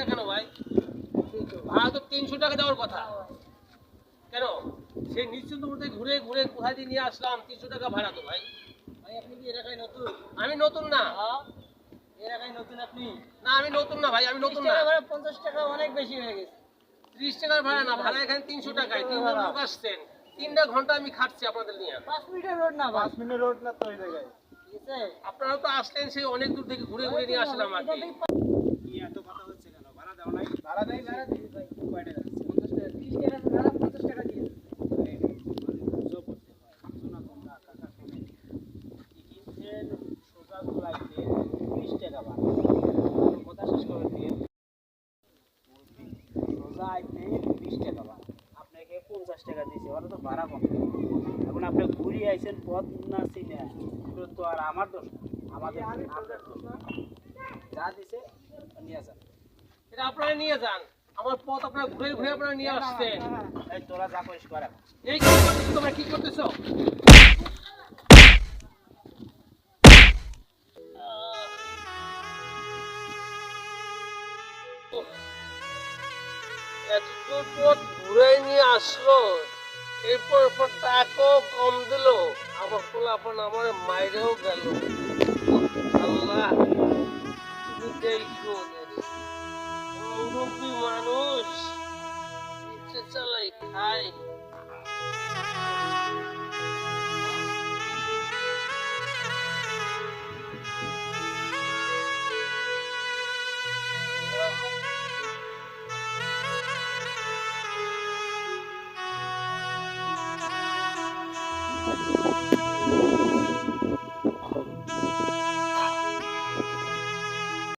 টাকা কেন ভাই? ভাড়া তো তিনশো টাকা দেওয়ার কথা। কেন? নিশ্চিন্তপুর থেকে ঘুরে ঘুরে কোথায় দিয়ে নিয়ে আসলাম তিনশো টাকা ভাড়া তো ভাই। ভাই আপনি কি এলাকায় নতুন? আমি নতুন না। হ্যাঁ। এলাকায় নতুন আপনি? না আমি নতুন না ভাই আমি নতুন না। পঞ্চাশ টাকা অনেক বেশি হয়ে গেছে। ত্রিশ টাকার ভাড়া না ভাড়া এখানে তিনশো টাকায়। তিনজন লোক আসছেন। তিনটা ঘণ্টা আমি খাটছি আপনাদের নিয়ে। পাঁচ মিনিটের রোড না পাঁচ মিনিট রোড না তো ওই জায়গায়। আপনারা তো আসলেন সেই অনেক দূর থেকে ঘুরে ঘুরে নিয়ে আসলাম আর কি এত কথা হচ্ছে কেন ভাড়া দাও নাই ভাড়া দেই ভাড়া দিবি ভাই কয় টাকা পঞ্চাশ টাকা তিরিশ টাকা ভাড়া পঞ্চাশ টাকা দিয়ে দিবি। এই, মানে বুঝো করতে হয়। শোনা তোমরা, কাকা শোনে। ইকিনছেন সোজা গোলাইতে 20 টাকা ভাড়া। আমার শেষ করে দিয়ে। সোজা আইতে 20 টাকা ভাড়া। আপনাকে 50 টাকা দিয়েছে, ওরা তো ভাড়া কম। এখন আপনি ঘুরিয়ে আইছেন পথ না চিনে তো আর আমার দোষ আমাদের যা দিছে নিয়ে যান এটা আপনারা নিয়ে যান। আমার পথ আপনারা ঘুরে ঘুরে আপনারা নিয়ে আসছেন। এই তোরা যা করিস কর। এই কি করতেছো তোমরা কি করতেছো? এতদূর পথ ঘুরে নিয়ে আসলো। এরপর পর টাকাও কম দিল। আমার পোলাপন আমার মাইরেও গেল। 嗨。